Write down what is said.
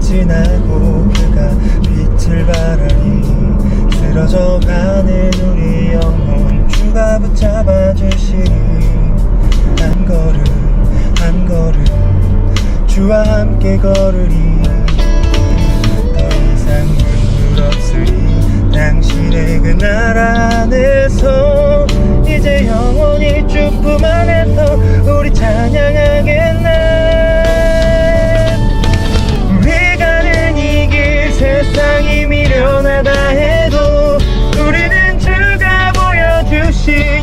지나고 그가 빛을 발하니 쓰러져 가는 우리 영혼 주가 붙잡아 주시니 한 걸음 한 걸음 주와 함께 걸으리 더 이상 눈물 없으리 당신의 그 나라 안에 shit.